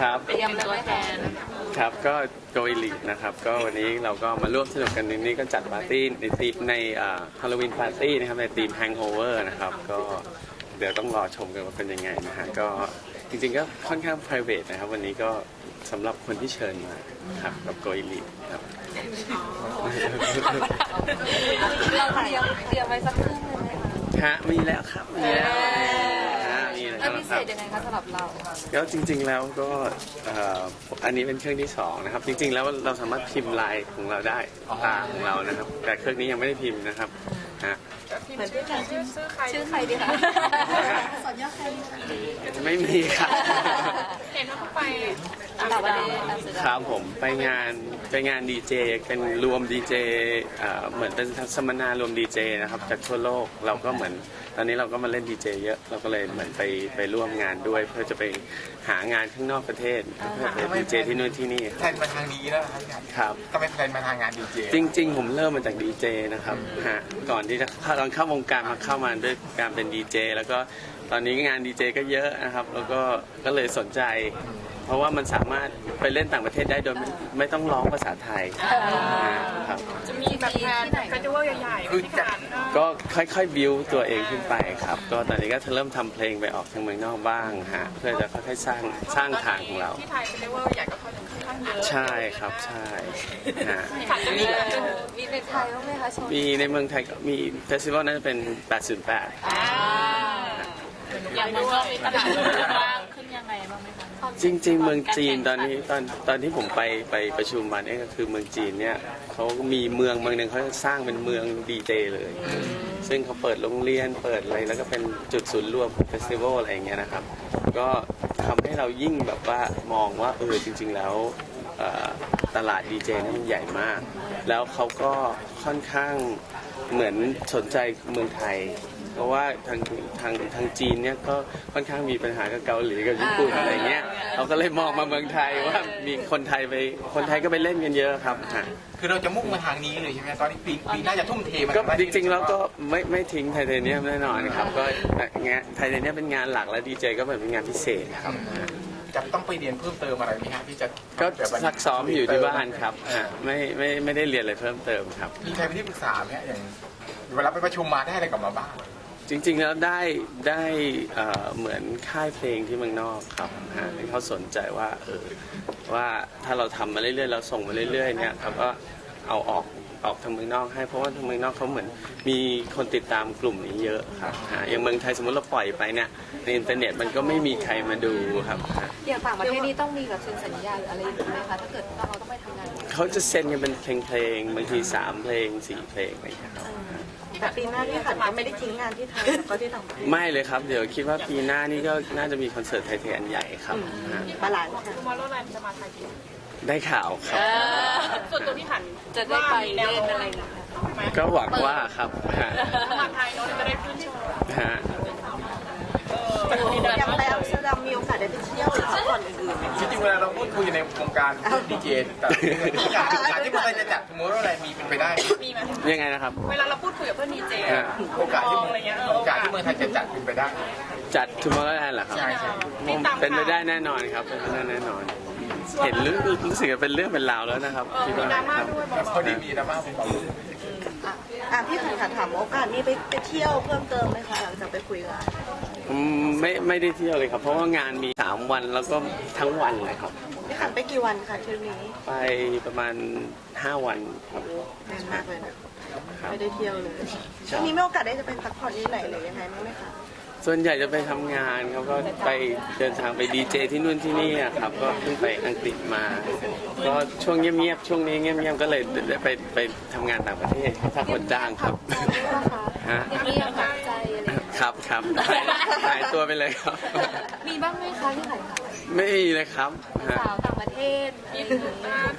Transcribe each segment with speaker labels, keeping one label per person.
Speaker 1: ครับ
Speaker 2: เตรียมตัวแทน
Speaker 1: ครับก็โดยลีกนะครับ ก็วันนี้เราก็มาร่วมสนุกกันในนี้ก็จัดปาร์ตี้ในทีมในฮาโลวีนปาร์ตี้นะครับในทีม Hangover นะครับ ก็เดี๋ยวต้องรอชมกันว่าเป็นยังไงนะฮะก็จริงๆก็ค่อนข้าง private นะครับ วันนี้ก็สำหรับคนที่เชิญมาครับกับโกยลีกครับ
Speaker 2: เราเตรียมเตรียมไว้สักครึ่งหนึงไหมคะ
Speaker 1: ฮะมีแล้วครับมีแล้ว
Speaker 2: เศษยังไงคะสำหรับเรา
Speaker 1: ก็จริงๆแล้วก็เอ่ออันนี้เป็นเครื่องที่สองนะครับ จริง ๆ แล้วเราสามารถพิมพ์ลายของเราได้ตาของเรานะครับ แต่เครื่องนี้ยังไม่ได้พิมพ์นะครับฮะ
Speaker 2: เหมือนพี่แทนชื่อชื่อใครดีคะ
Speaker 1: ไม่มีครับ
Speaker 3: เห็นว่าเขาไป
Speaker 2: ต่างประเทศอัมสเตอร์
Speaker 1: ค
Speaker 2: ดัม
Speaker 1: รับผมไปงานไปงานดีเจเป็นรวมดีเจเหมือนเป็นสัมมนารวมดีเจนะครับจากทั่วโลกเราก็เหมือน ตอนนี้เราก็มาเล่นดีเจเยอะเราก็เลยเหมือนไปไปร่วมงานด้วย เพื่อจะไปหางานข้างนอกประเทศเพื่อไปดีเจที่นู่นที่นี่
Speaker 4: แทนมาทางนี้แล้วนะครับพี่
Speaker 1: ครับ
Speaker 4: ทำไมแทนมาทางงานดีเจ
Speaker 1: จริง ๆ ผมเริ่มมาจากดีเจนะครับฮะก่อนที่จะเข้าตอนเข้าวงการมาเข้ามาด้วยการเป็นดีเจแล้วก็ตอนนี้งานดีเจก็เยอะนะครับ แล้วก็ก็เลยสนใจ เพราะว่ามันสามารถไปเล่นต่างประเทศได้โดยไม่ไม่ต้องร้องภาษาไทยครับ
Speaker 3: จะมีแบบแพลนเฟสติวัลใหญ่ๆที่ขนาด
Speaker 1: ก็ค่อยๆบิวตัวเองขึ้นไปครับ ก็ตอนนี้ก็เริ่มทำเพลงไปออกทางเมืองนอกบ้างฮะเพื่อจะค่อยๆสร้างสร้างทางของเรา
Speaker 3: ที่ไทยเฟสติวัลใหญ่ก็ค่อนข้างเยอะ
Speaker 1: ใช่ครับใช่ฮะ
Speaker 3: ฝันจะมีเลย
Speaker 2: มีในไทยบ้างไหมคะโชว์
Speaker 1: มีในเมืองไทยก็มีเฟสติวัลน่าจะเป็น 808
Speaker 3: อย่างมันก็มีตลาด
Speaker 2: บ้างขึ้นยังไงบ้างไหมคะ
Speaker 1: จริง ๆ เมืองจีนตอนนี้ตอนตอนที่ผมไปไปประชุมมาเนี่ยก็คือเมืองจีนเนี่ยเขามีเมืองเมืองหนึ่งเขาจะสร้างเป็นเมืองดีเจเลย ซึ่งเขาเปิดโรงเรียนเปิดอะไรแล้วก็เป็นจุดศูนย์รวมเฟสติวัลอะไรอย่างเงี้ยนะครับ ก็ทำให้เรายิ่งแบบว่ามองว่าเออจริง ๆ แล้วเอ่อตลาดดีเจนี่มันใหญ่มาก แล้วเขาก็ค่อนข้างเหมือนสนใจเมืองไทยเพราะว่าทางทางทางจีนเนี่ยก็ค่อนข้างมีปัญหากับเกาหลีกับญี่ปุ่นอะไรเงี้ย เขาก็เลยมองมาเมืองไทยว่ามีคนไทยไปคนไทยก็ไปเล่นกันเยอะครับฮะ
Speaker 4: คือเราจะมุ่งมาทางนี้เลยใช่ไหมตอนนี้ปีปีหน่าจะทุ่มเทมา
Speaker 1: ก็
Speaker 4: ทาด้าน
Speaker 1: จ
Speaker 4: นี้
Speaker 1: ริงๆแล้วก็ไม่ไม่ทิ้งไทเทเนียมแน่นอนครับก็งานไทเทเนียมเป็นงานหลักและดีเจก็เหมือนเป็นงานพิเศษครับ
Speaker 4: จะต้องไปเรียนเพิ่มเติมอะไรไหมฮะที่จะ
Speaker 1: ก็
Speaker 4: แบบวันนี้
Speaker 1: ซักซ้อมอยู่ที่บ้านครับฮะไม่ไม่ไม่ได้เรียนอะไรเพิ่มเติมครับ
Speaker 4: มีใครเป็นที่ปรึกษาไหมฮะอย่างเวลาไปประชุมมาได้อะไรกลับมาบ้าง
Speaker 1: จริงๆแล้วได้ได้เอ่อเหมือนค่ายเพลงที่เมืองนอกครับฮะที่เขาสนใจว่าเออว่าถ้าเราทำมาเรื่อยๆเราส่งมาเรื่อยๆเนี่ยครับก็เอาออกออกทางเมืองนอกให้เพราะว่าทางเมืองนอกเขาเหมือนมีคนติดตามกลุ่มนี้เยอะครับฮะอย่างเมืองไทยสมมติเราปล่อยไปเนี่ยในอินเทอร์เน็ตมันก็ไม่มีใครมาดูครับฮะ
Speaker 2: อย่างต่างประเทศนี่ต้องมีแบบเซ็นสัญญาหรืออะไรอย่างนี้ไหมคะ ถ้าเกิดเราต้องไปทำงาน
Speaker 1: เขาจะเซ็นกันเป็นเพลงเพลงๆบางทีสามเพลงสี่เพลงอะไรอย่างเงี้ยครับ
Speaker 5: แต่ปีหน้าที่ขันก็ไม่ได้ทิ้งงานที่ไทยแล้วก็ที่ต่างประเทศ
Speaker 1: ไม่เลยครับ เดี๋ยวคิดว่าปีหน้านี่ก็น่าจะมีคอนเสิร์ตไทยๆอันใหญ่ครับฮะ
Speaker 5: บาลานซ์ค่ะ
Speaker 3: ทูมอร์โลแลนด์จะมาไทยกี่
Speaker 1: ได้ข่าวครับ
Speaker 3: ส่วนตัวพี่ผัน
Speaker 2: จะได้ไปเล่นอะไรอย่างเงี้ย
Speaker 3: ไหม
Speaker 1: ก็หวังว่าครับฮะ
Speaker 3: ถ้ามาไทยเนาะจะได้ขึ้นโชว์
Speaker 1: ฮะ
Speaker 5: ยังไปอัมสเตอร์ดัมมีโอกาสได้ไปเที่ยวหรือพักผ่อนอื่นๆไหม
Speaker 4: จริงๆเวลาเราพูดคุยในวงการดีเจแต่การศึกษาที่มันจะจัดสมมติว่าอะไรมีเป็นไปได้
Speaker 3: มีไหม
Speaker 1: ยังไงนะครับ
Speaker 3: เวลาเราพูดคุยกับเพื่อนดีเจ
Speaker 1: ฮะ
Speaker 4: โอกาสที่
Speaker 3: อะไรเงี้ย
Speaker 4: โอกาสที่เมืองไทยจะจัดเป็นไปได้
Speaker 1: จัด Tomorrowland เหรอครับ
Speaker 4: ใช่ใช่
Speaker 1: ผมเป็นไปได้แน่นอนครับ เป็นไปได้แน่นอน เห็นรู้รู้สึกว่าเป็นเรื่องเป็นราวแล้วนะครับคิด
Speaker 3: มี
Speaker 1: ว่า
Speaker 3: ดราม่า
Speaker 1: ครับ
Speaker 3: ด้วยบอก
Speaker 4: พอดีมีดราม่าผมบอก
Speaker 5: อะพี่ขันขันถามว่าโอกาสนี้ไปไปเที่ยวเพิ่มเติมไหมคะหลังจากไปคุยงาน
Speaker 1: อืมไม่ไม่ได้เที่ยวเลยครับ เพราะว่างานมี 3 วันแล้วก็ทั้งวันเลยครับ
Speaker 5: พี่ขันไปกี่วันคะทริปนี้
Speaker 1: ไปประมาณ 5 วันครับ
Speaker 5: นานมากเลยนะไม่ได้เที่ยวเลยช่วงนี้ไม่โอกาสได้จะไปพักผ่อนที่ไหนหรือยังไงบ้างไหมคะ
Speaker 1: ส่วนใหญ่จะไปทำงานเขาก็ไปเดินทางไปดีเจที่นู่นที่นี่อะครับ ก็เพิ่งไปอังกฤษมา ก็ช่วงเงียบๆช่วงนี้เงียบๆก็เลยได้ไปไปทำงานต่างประเทศถ้าคนจ้างครับ ฮะ
Speaker 2: เรียกพักใจอะ
Speaker 1: ครับครับหายหายตัวไปเลยครับ
Speaker 2: มีบ้างไหมคะที่ไหนคะ
Speaker 1: ไม่มีเลยครับฮะ
Speaker 2: สาวต่างประเทศมี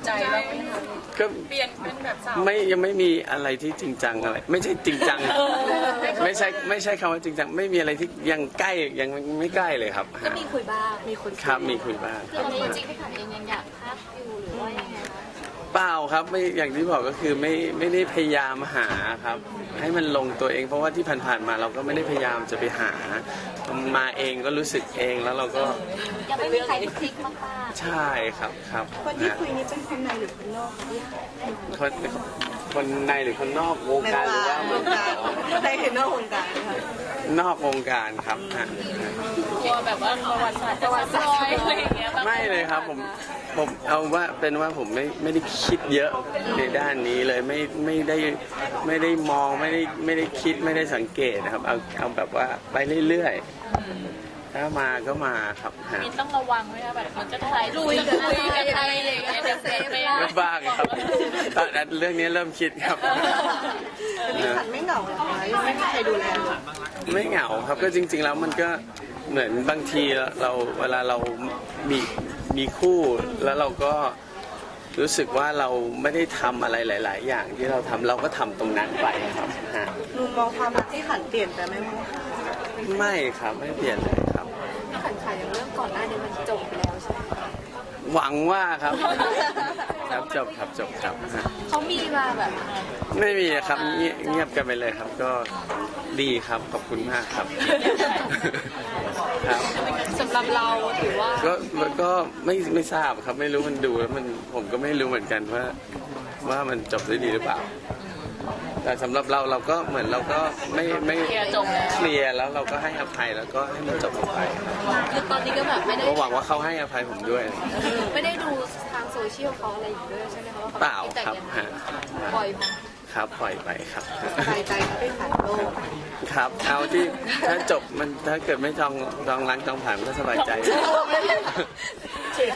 Speaker 2: ใจบ้างไหมคะ
Speaker 1: ก็
Speaker 3: เปลี่ยนเป็นแบบสาว
Speaker 1: ไม่ยังไม่มีอะไรที่จริงจังอะไร ไม่ใช่จริงจัง ไม่ใช่ไม่ใช่คำว่าจริงจัง ไม่มีอะไรที่ยังใกล้ยังไม่ใกล้เลยครับ
Speaker 2: ก็มีคุยบ้าง
Speaker 5: มีคน
Speaker 1: ครับมีคุยบ้าง
Speaker 2: คือจริงๆพี่ขันเองยังอยากพักอยู่หรือว่ายังไงคะ
Speaker 1: เปล่าครับไม่อย่างที่บอกก็คือไม่ไม่ได้พยายามหาครับ ให้มันลงตัวเอง เพราะว่าที่ผ่านๆมาเราก็ไม่ได้พยายามจะไปหา มาเองก็รู้สึกเองแล้วเราก็
Speaker 2: ยังไม่มีใครคลิกมาก
Speaker 1: ใช่ครับครับ
Speaker 5: คนที่
Speaker 1: นะ
Speaker 5: คุยนี้เป็นคนในหรือคนนอกคะที่
Speaker 1: คน คนในหรือคนนอกวง
Speaker 5: ใน
Speaker 1: การหรือว่า
Speaker 5: วงการในหรือนอกวงการค่ะ
Speaker 1: นอกวงการครับฮะ
Speaker 3: กลัวแบบว่าประวัติศาสตร์จะซ้อยอะไรอย่างเงี้ยบาง
Speaker 1: ไม่เลยครับผมผมเอาว่าเป็นว่าผมไม่ไม่ได้คิดเยอะในด้านนี้เลยไม่ไม่ได้ไม่ได้มองไม่ได้ไม่ได้คิดไม่ได้สังเกตนะครับเอาเอาแบบว่าไปเรื่อยๆ ถ้ามาก็มาครับฮะ
Speaker 3: มินต้องระวังไหมคะแบบมันจะถ่ายรูปจะคุยกันอะไรอย่างเงี้ยเดี๋ยวเสียไป
Speaker 1: ก็บ้างครับตอนนั้นเรื่องนี้เริ่มคิดครับ
Speaker 5: แต่พี่ขันไม่เหงาเหรอคะยังไม่มีใครดูแลเลย
Speaker 1: ไม่เหงาครับก็จริง ๆ แล้วมันก็เหมือนบางทีเราเวลาเรามีมีคู่แล้วเราก็รู้สึกว่าเราไม่ได้ทำอะไรหลาย ๆ อย่างที่เราทำเราก็ทำตรงนั้นไปครับฮะ
Speaker 5: มุมมองความรักที่ขันเปลี่ยนไปไหมมั้งคะ
Speaker 1: ไม่ครับไม่เปลี่ยนเลย ครับ
Speaker 2: ๆพี่ขันขายอย่างเรื่องก่อนหน้านี้มันจบไปแล้วใช่ไหมคะ
Speaker 1: หวังว่าครับ ครับจบครับจบครับฮะ
Speaker 2: เขามีมาแบบ
Speaker 1: ไม่มีครับเงียเงียบกันไปเลยครับก็ดีครับขอบคุณมากครับ ครับ
Speaker 2: สำหรับเราถือว่า
Speaker 1: ก็ก็ไม่ไม่ทราบครับไม่รู้มันดูแล้วมันผมก็ไม่รู้เหมือนกันว่า ว่ามันจบได้ดีหรือเปล่า แต่สำหรับเราเราก็เหมือนเราก็ไม่ไม่
Speaker 3: เคลียร์จบแล้ว
Speaker 1: เคลียร์แล้วเราก็ให้อภัยแล้วก็ให้มันจบลงไป
Speaker 2: คือตอนนี้ก็แบบไม่ได้
Speaker 1: ก็หวังว่าเขาให้อภัยผมด้วย
Speaker 2: ไม่ได้ดูทางโซเชียลเขาอะไรอยู่ด้วยใช่ไหมคะว่าเขา
Speaker 1: เปล่า
Speaker 2: แต่ง
Speaker 1: ครับ
Speaker 2: ยังไง
Speaker 1: ฮะ
Speaker 2: ปล่อยมา
Speaker 1: ครับปล่อยไปครับ
Speaker 5: สบายใจเขาไม่ขันโลก
Speaker 1: ครับเอาที่ถ้าจบมันถ้าเกิดไม่จองจองล้างจองผ่านก็สบายใจ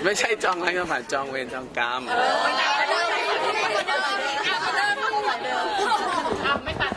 Speaker 1: ไม่ใช่จองล้างจองผ่านจองเวรจองกรรม
Speaker 3: อ่ Ah, Hazme para